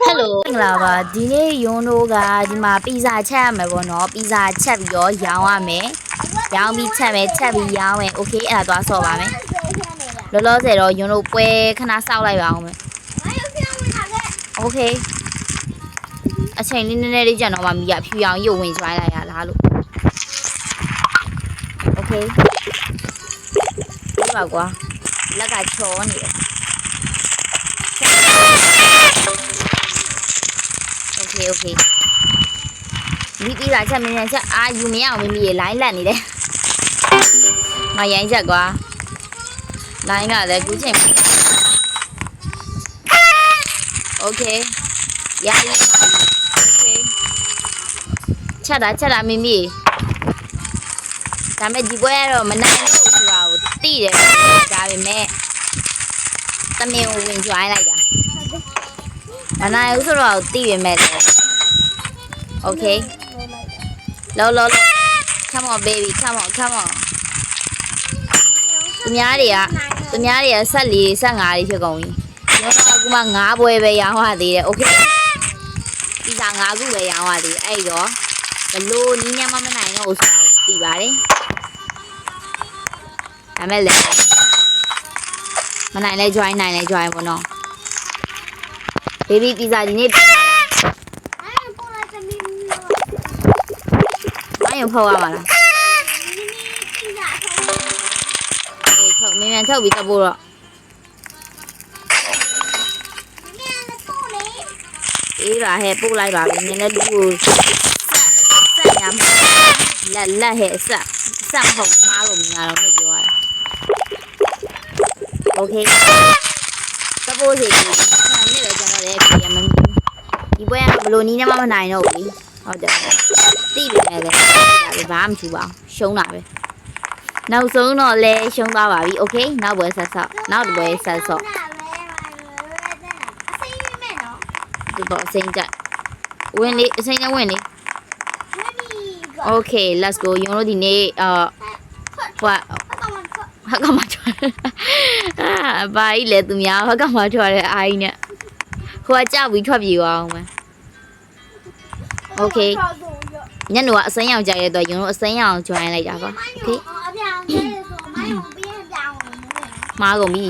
ဟယ်လိုမင်္ဂလာပါဒီနေ့ယွန်းတို့ကဒီမှာပီဇာချက်ရမယ်ပေါ့နော်ပီဇာချက်ပြီးတော့ရောင်းရမယ်ရောင်းပြီးချက်မယ်ချက်ပြီးရောင်းမယ်โอเคအဲ့ဒါသွားဆော့ပါမယ်လောလောဆယ်တော့ယွန်းတို့ပွဲခဏစောက်လိုက်ပါအောင်မယ်โอเคအချိန်လေးနည်းနည်းလေးကြာတော့မှမိရဖြူအောင်ရုပ်ဝင်ကျွိုင်းလိုက်ရလားလို့โอเคဒီပါကွာလက်ကချောနေတယ် เคโอเคဒီပြီးတာချက်မင်းချက်အာယူမရအောင်မမီရေလိုင်းလက်နေတယ်မရိုင်းချက်ကွာလိုင်းကလည်းကူးချိန်โอเคရရမโอเคချက်တာချက်တာမမီဒါမဲ့ဒီပွဲကတော့မနိုင်လို့ဆိုတာကိုသိတယ်ဒါပေမဲ့တမင်ကိုဝင်ကြွိုင်းလိုက်တာ မနိုင်ဘူးဆိုတော့သိရမယ်လေ Okay လောလောလော come on baby come on come on သူများတွေကသူများတွေကဆက်လေးဆက်ငါးလေးဖြစ်ကုန်ပြီကျွန်တော်ကအခုမှငါးပွဲပဲရောင်းရသေးတယ် Okay ဒီစားငါးခုပဲရောင်းရသေးတယ်အဲ့တော့ဘလို့နီးညမမနိုင်တော့ဘူးဆိုတော့သိပါတယ်ဒါမဲ့လေမနိုင်လဲ join နိုင်လဲ join ပေါ့နော် baby pizza ဒီနေ့ပြန်လာလားမယုံဖောက်ရမှာလားအေးထုတ်မြန်မြန်ထုတ်ပြီးတက်ဖို့တော့အေးပါဟဲ့ပို့လိုက်ပါပြီနည်းနည်းလူကိုဆက်ဆက်ရမ်းလက်လက်ဟဲ့ဆက်ဆက်မဟုတ်မှားလို့မများတော့မပြောရတာโอเคတက်ဖို့စီ ကြီးဆန်နေပဲကျွန်တော်လည်းပြင်မမီဒီပွဲကဘလို့နီးနေမှမနိုင်တော့ဘူးလीဟုတ်တယ်တိပြီမဲ့လေဒါလည်းဘာမှမချူပါဘူးရှုံးတာပဲနောက်ဆုံးတော့လဲရှုံးသွားပါပြီโอเคနောက်ပွဲဆက်ဆော့နောက်တစ်ပွဲဆက်ဆော့ဒီတော့အစိမ့်တက်ဝင်လေအစိမ့်နဲ့ဝင်လေ Okay let's go ယုံတို့ဒီနေ့အာဟိုဟကမထွားအာဘာကြီးလဲသူများဟကမထွားတဲ့အားကြီးနဲ့ ဟိုကကြောက်ပြီးထွက်ပြေးသွားအောင်မယ် Okay ညနေကအစိမ်းရောင်ကြရဲတော့ယုံတို့အစိမ်းရောင် join လိုက်တာပါ Okay မှားကုန်ပြီ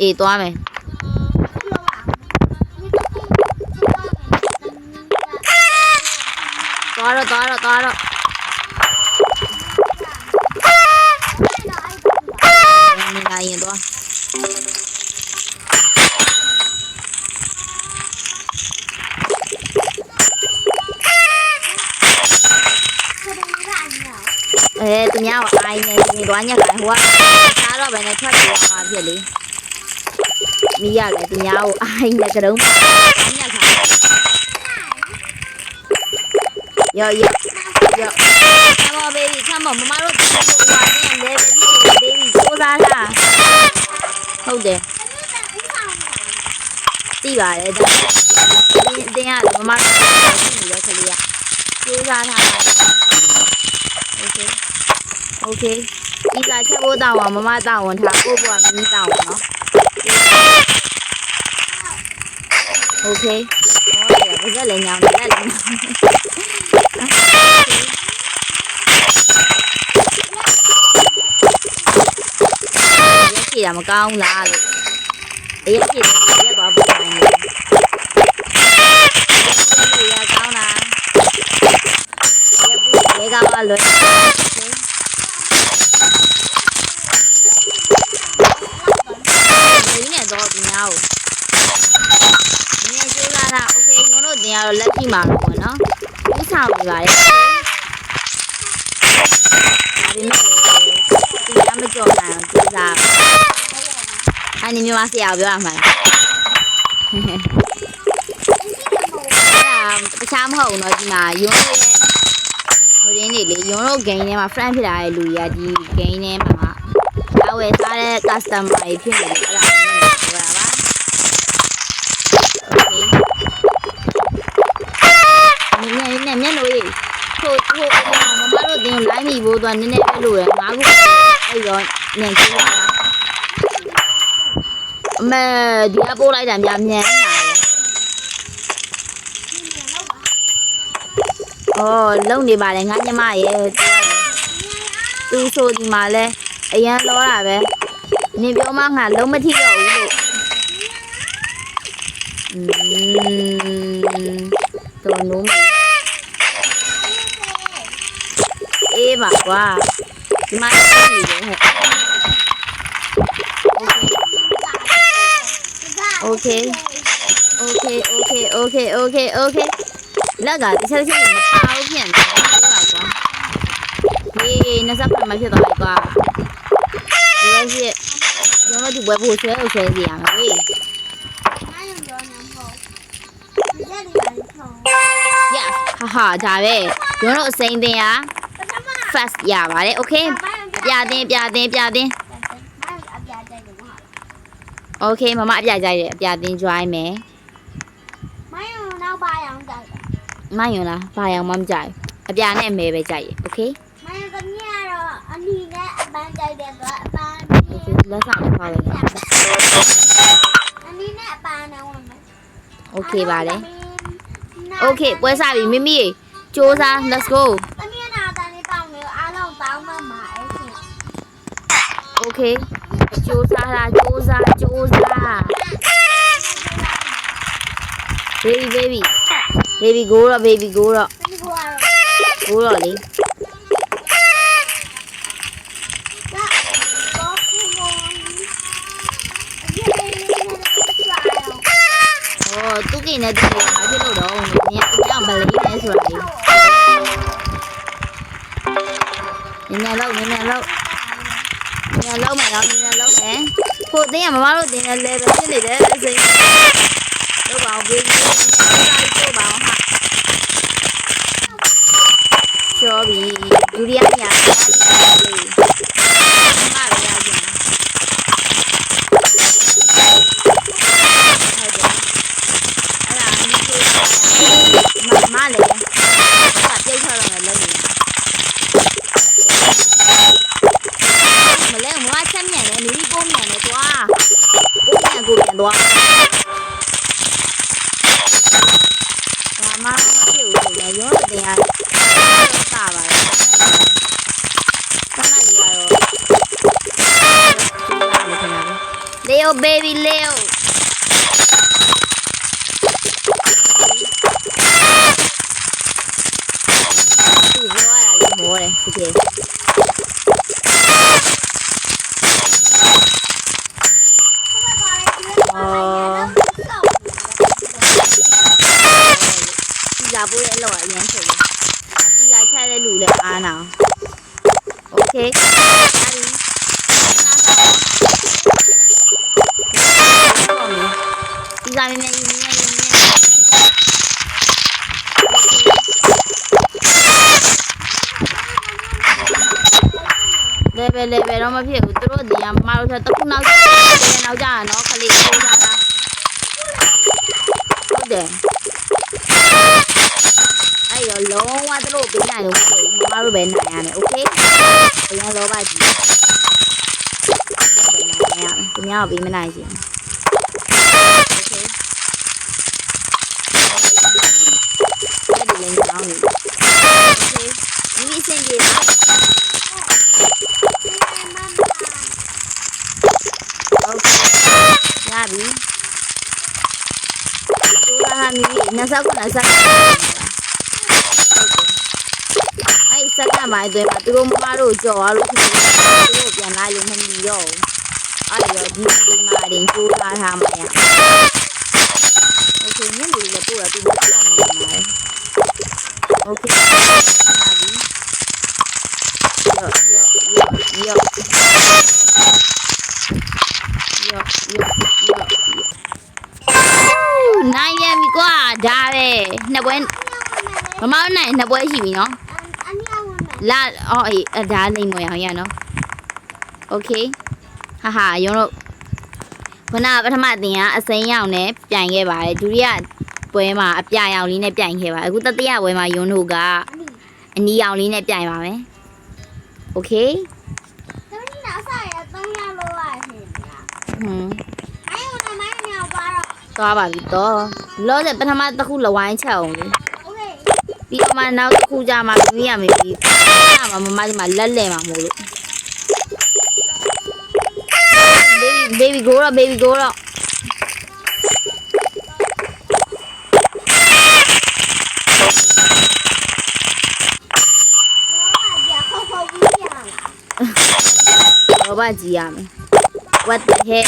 အေးသွားမယ်သွားတော့သွားတော့သွားတော့နေလာရင်သွား အဲသူများကအိုင်းနေနေသွားညက်ခိုင်းဟိုကစားတော့ပဲနဲ့ထွက်ပြေးသွားမှာဖြစ်လေမိရလေသူများကိုအိုင်းနေကြတော့ညက်ခိုင်းရောရောရော Come on baby come on မမတို့ဒီလိုဟိုဟာနဲ့လဲပြီ baby စူးစားတာဟုတ်တယ်သိပါတယ်ဒါအင်းတင်ရတယ်မမတို့ရှိနေတော့ကလေးကစူးစားတာ Okay Okay ဒီလာချက်ဖို့တောင်းအောင်မမတောင်းဝန်ထားကိုဘွားမင်းတောင်းအောင်နော် Okay ဟောရပါစက်လည်းညောင်းတယ်လည်းညောင်းရက်ကြည့်တာမကောင်းလားလို့ရက်ကြည့်တယ်ရက်သွားဖို့တိုင်းတယ်ရက်ကောင်းလားရက်ဘူးရေကောင်းလားလွယ်ဒီနဲ့ တော့ဒီများကိုဒီနေ့ကျိုးလာတာโอเคရုံးတို့တင်ရတော့လက်ရှိမှာပေါ့နော်ဥဆောင်နေပါလေဒါပေမဲ့လည်းဒီကမကြော်နိုင်အောင်ကြိုးစားအဲ့ဒီမျိုးမဆရာပြောရမှာလားအဲ့ဒါတခြားမဟုတ်ဘူးเนาะဒီမှာရုံးတို့ရဲ့ဟိုရင်းနေလေရုံးတို့ game ထဲမှာ friend ဖြစ်လာတဲ့လူတွေကဒီ game ထဲမှာအဝယ်စားတဲ့ customer တွေဖြစ်နေတယ်အဲ့ဒါ တီဖို့တော့နည်းနည်းပဲလိုတယ်ငါးခုအဲ့တော့ညံချင်းပါအမေဒီအပိုးလိုက်တာများမြန်လာတယ်အော်လုံနေပါလေငါညမရဲ့သူဆိုဒီမှာလဲအရန်လောတာပဲနင်ပြောမှငါလုံးမထီတော့ဘူးလို့อืมตัวนู้น 개 맞고 OK, OK, OK, OK, OK. 오케이 오케이 laga thì sao xem mà bao hiển quá. Thì nó sắp làm mấy cái tỏi quá rồi gì rồi nó chụp bữa bù chơi ở chơi gì à mấy yes haha chả về rồi nó xem thế à အစိမ့်တင်ရ fast ရပါတယ်โอเคပြတင်ပြတင်ပြတင်โอเคမမအပြကြိုက်တယ်အပြတင် join မယ်မယွန်လားဘာရောင်မှမကြိုက်ဘူးအပြနဲ့အမဲပဲကြိုက်ရโอเค အနီနဲ့အပန်းကြိုက်တယ်ဆိုအပန်း โอเคလက်ဆောင်ဖောက်လိုက်ပါ အနီနဲ့အပန်းနဲ့ဝင်မယ် โอเคပါတယ်โอเคပွဲစားပြီမိမိစူးစား let's go တမီး ီး ok okay? Chusa là chusa chusa. Baby baby. Baby go rồi baby go rồi. Go rồi đi. Ồ, tôi kia này tôi nói với đồ đồ, nhà tôi đang bà lý này rồi. Nhìn nè lâu, nhìn lâu. နင်ကကြောင်ဗလေးနဲ့ဆိုတာလေနင်လည်းလောက်နင်လည်းလောက်နင်လည်းလောက်မယ်တော့နင်လည်းလောက်မယ်ကိုတင်းကမမတို့တင်းလည်း level ဖြစ်နေတယ်စိတ်လောက်ပါအောင် baby နင်လည်းစိုက်ပို့ပါအောင်ဟာကျော်ပြီဒုတိယညလေးမရကြဘူးဟုတ်တယ်အဲ့ဒါအမျိုးကြီးမမလည်းကပြုတ်ထွက်တော့လည်းလုပ်နေမလဲမွားချက်မြန်လေမီးပုံးမြန်လေတွားပုံးမြန်ကိုပြန်သွား ဒါမှမဖြစ်ဘူးဆိုတော့ရောတဲ့တရားစပါတယ်ခဏလေးကတော့လေယို baby လေယိုသူ ပြောရတာလေးမောတယ်ဒီကေ ဒီလာပိုးရဲ့အလောက်အရင်ဆိုလို့ဒီကချက်တဲ့လူလည်းအားနာโอเคဒါဒီဒီကမင်းမင်းမင်းမင်းလေဘယ်လေဘယ်တော့မဖြစ်ဘူးသူတို့ဒီကမမတို့ချက်တစ်ခုနောက်တစ်ခုနောက်ကြရနော်ခလေးကိုကြတာဟုတ်တယ် အဲ့တော့လုံးဝသူတို့ပေးနိုင်လို့မဟုတ်ဘူးမမတို့ပဲနိုင်ရမယ်โอเคဘယ်ရောပါကြည့်ဘယ်နိုင်ရမလဲသူများကပေးမနိုင်ချင်โอเคအဲ့ဒီလည်းကြောင်းနေโอเคဒီစင်ကြီးလားโอเคရပြီသူကဟာမီနှစ်ဆောက်နှစ်ဆောက် အဲ့စက်ကမိုင်းတွေမှာသူတို့မမတို့ကြော်သွားလို့ခင်ဗျာသူတို့ပြန်လာလို့မမီတော့ဘူးအဲ့တော့ဒီဒီမှာတင်ကျိုးထားထားမှာရโอเคညနေလေးပို့တော့သူမပြောင်းနေမှာโอเคဟာဒီယောယောယောယောယောယောယောနိုင်ရပြီကွာဒါပဲနှစ်ပွဲမမတို့နိုင်နှစ်ပွဲရှိပြီနော် အနီအဝင်မယ် လာအော်အေးအဲ့ဒါလိမ့်မွေအောင်ရနော်โอเคဟာဟာရုံတို့ခုနကပထမတင်ကအစိမ်းရောင်နဲ့ပြိုင်ခဲ့ပါတယ်ဒုတိယပွဲမှာအပြရောင်လေးနဲ့ပြိုင်ခဲ့ပါတယ်အခုတတိယပွဲမှာယွန်းတို့ကအ နီ အနီရောင်လေးနဲ့ပြိုင်ပါမယ်โอเค တမီးနာဆိုင်ရ3ရက်လို့ရရှင်ဗျာ ဟွန်း အဲ့ဟိုနမိုင်းနေပါတော့ သွားပါပြီတော့လောဆယ်ပထမတစ်ခုလဝိုင်းချက်အောင်လေ โอเค ပြီးတော့မှနောက်တစ်ခုကြမှာမင်းရမေးပြီးအဲ့မှာမမဒီမှာလက်လဲမှာမို့လို့ baby baby ကိုတော့ baby ကိုတော့ဘာကြီးရမယ် what the heck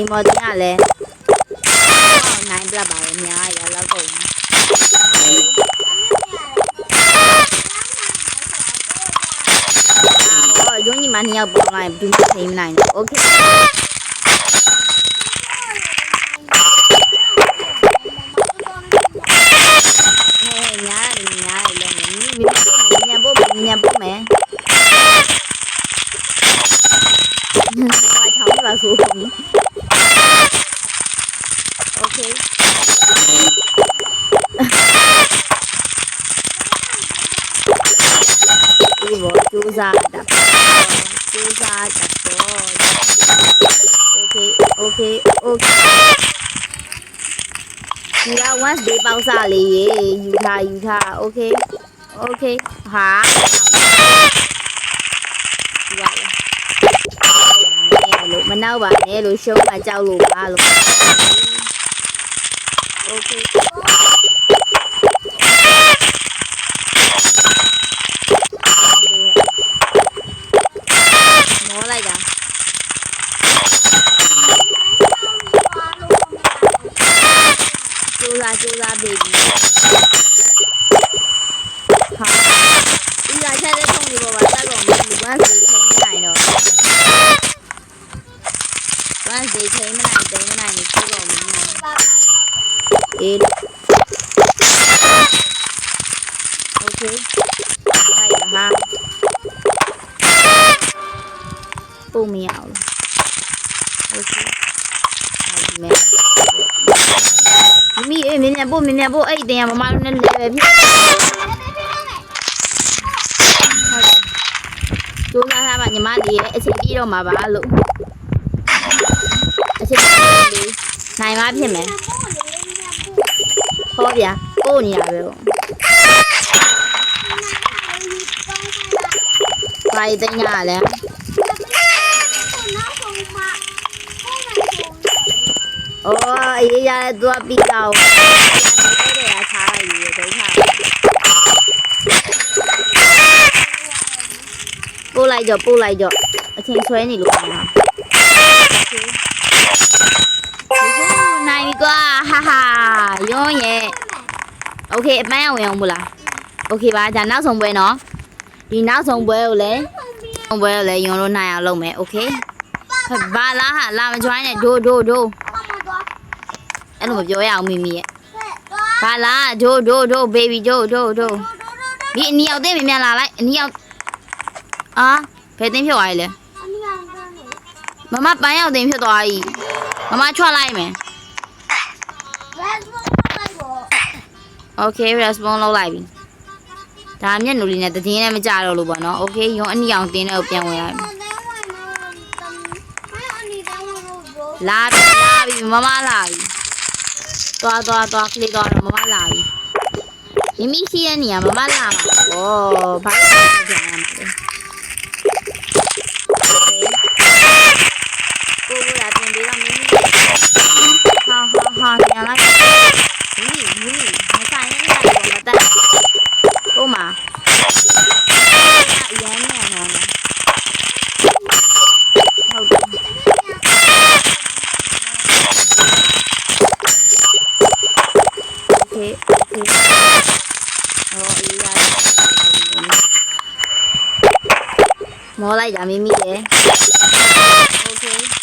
လင်းမော်တင်ကလည်းနိုင်ပြပါလေများရလောက်ကုန်အော်ဂျုံညီမနှစ်ယောက်ပေါ်လာဘူးမထိမနိုင်ဘူး okay ဟဲ့ ကျူစားတာတော့ Okay okay okay ဒီက once day ပေါက်စားလေးရေယူထားယူထား okay okay ဟာဒီပါလေလို့မနောက်ပါနဲ့လို့ရှုံးမှကြောက်လို့ပါလို့ okay ကျိုးစားကျိုးစား baby ဟာဒီကချက်တဲ့ထုံးလေးပေါ်မှာတက်ကုန်ပြီ once day ချိန်မနိုင်တော့ once day ချိန်မနိုင်တိမ်မနိုင်နေပြေကုန်ပြီအေး okay လိုက်ရဟာပုံမရအောင် okay ဒီမဲ့မ မီအေးမြင်မြပို့မြင်မြပို့အဲ့ဒီတင်ရမမတို့နဲ့လဲပဲဖြစ်ဟုတ်တယ်ကျိုးစားထားပါညီမလေးရဲ့အချိန်ကြီးတော့မှာပါလို့အချိန်ကြီးလေးနိုင်မှဖြစ်မယ်ဟောဗျာပို့နေရပဲပေါ့ဘာကြီးတင်ရလဲ အော်အေးရတဲ့သူကပြီးတော့အဲ့ဒါကခြားရည်ဒုက္ခပို့လိုက်ကြပို့လိုက်ကြအချိန်ဆွဲနေလို့ပါဟာနိုင်ပြီကွာဟာဟာရုံးရဲ့โอเคအပန်းရဝင်အောင်မလားโอเคပါဒါနောက်ဆုံးပွဲနော်ဒီနောက်ဆုံးပွဲကိုလည်းနောက်ပွဲကိုလည်းယွန်လို့နိုင်အောင်လုပ်မယ်โอเคဘာလားဟာလာမ join နဲ့ဒိုးဒိုးဒိုး အဲ့လိုမပြောရအောင်မိမိရဲ့ဘာလားဒိုးဒိုးဒိုး baby ဒိုးဒိုးဒိုးဒီအနီအောင်သိမြင်မြန်လာလိုက်အနီအောင်အာဘယ်သိဖြစ်သွားရလဲမမပန်းရောက်သိဖြစ်သွားပြီမမချွတ်လိုက်မယ် Okay response လုပ်လိုက်ပြီဒါမျက်နှာလေးနဲ့တည်င်းနဲ့မကြတော့လို့ပေါ့နော် Okay ရုံအနီအောင်တင်းတဲ့ကိုပြန်ဝင်ရမယ်လာပြီလာပြီမမလာပြီ သွားသွားသွားကလေးသွားတော့မမလာပြီမိမိရှိတဲ့နေရာမမလာမှာပေါ့ဘာလို့လဲပြန်ရမှာလဲ Okay ကိုကိုလာတင်ပြီးတော့မိမိဟာဟာဟာပြန်လိုက် မောလိုက်တာမိမိရဲ့โ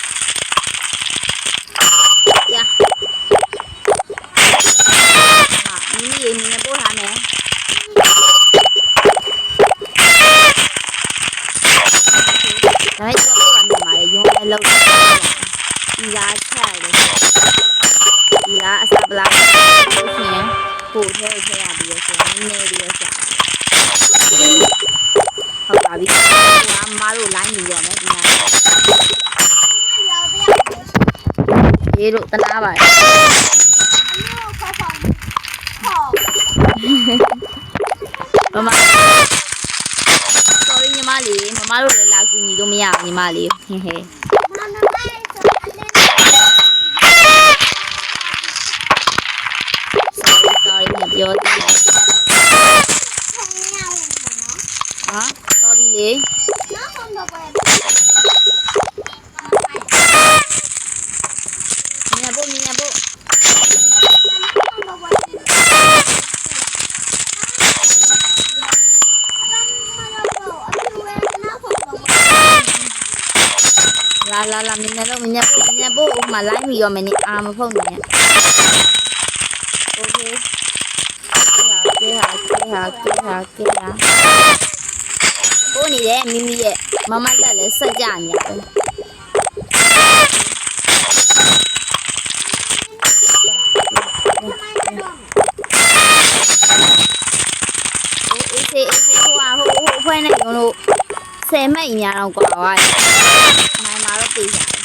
ဟုတ်ပါပြီ။ဟိုကမမတို့ line ယူရမယ်ဒီမှာရေးလို့တနာပါတယ်အမျိုးခေါ်ခေါ်ခေါ်မမ sorry ညီမလေးမမတို့လည်းလာကူညီလို့မရဘူးညီမလေးဟင်းဟဲမမမိုက်ဆိုအလေးနဲ့ sorry sorry မပြောသေးဘူးထို င်ရအောင်ပေါ့နော်ဟာတော်ပြီလေနောက်ဆုံးတော့ပဲမြင်ဖို့မြင်ဖို့လာလာလာမြင်တော့မြင်ဖို့မြင်ဖို့ဥမာလိုက်ပြီးရောမနေအာမဖု တ်နေတဲ့မိမိရဲ့မမလက်လည်းဆက်ကြနေတယ်ေးအေးဟိုဟာဟိုဟိုအဖွဲနဲ့ကျွန်တော်တို့10မိတ်အများတော့ကွာပါ။နိုင်မှာတော့ပြေးရ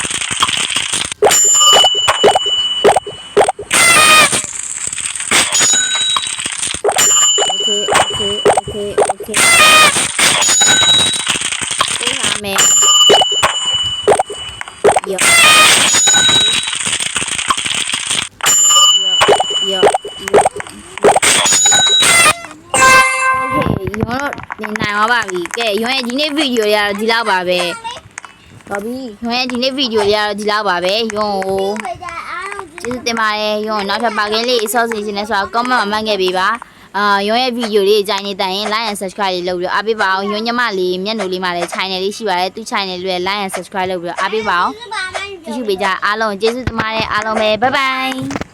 နေနိုင်သွားပါပြီကဲရုံရဲ့ဒီနေ့ဗီဒီယိုတွေကတော့ဒီလောက်ပါပဲတော်ပြီရုံရဲ့ဒီနေ့ဗီဒီယိုတွေကတော့ဒီလောက်ပါပဲရုံကိုကျေးဇူးတင်ပါတယ်ရုံကိုနောက်ထပ်ပါကင်းလေးဆော့စီခြင်းနဲ့ဆိုတာ comment မှာမှတ်ခဲ့ပေးပါအာရုံရဲ့ဗီဒီယိုလေးအကြိုင်နေတိုင်ရင် like and subscribe လေးလုပ်ပြီးတော့အားပေးပါအောင်ရုံညမလေးမျက်နှာလေးမှာလည်း channel လေးရှိပါတယ်သူ channel လေးလည်း like and subscribe လုပ်ပြီးတော့အားပေးပါအောင်ကြည့်ရှုပေးကြအားလုံးကျေးဇူးတင်ပါတယ်အားလုံးပဲ bye bye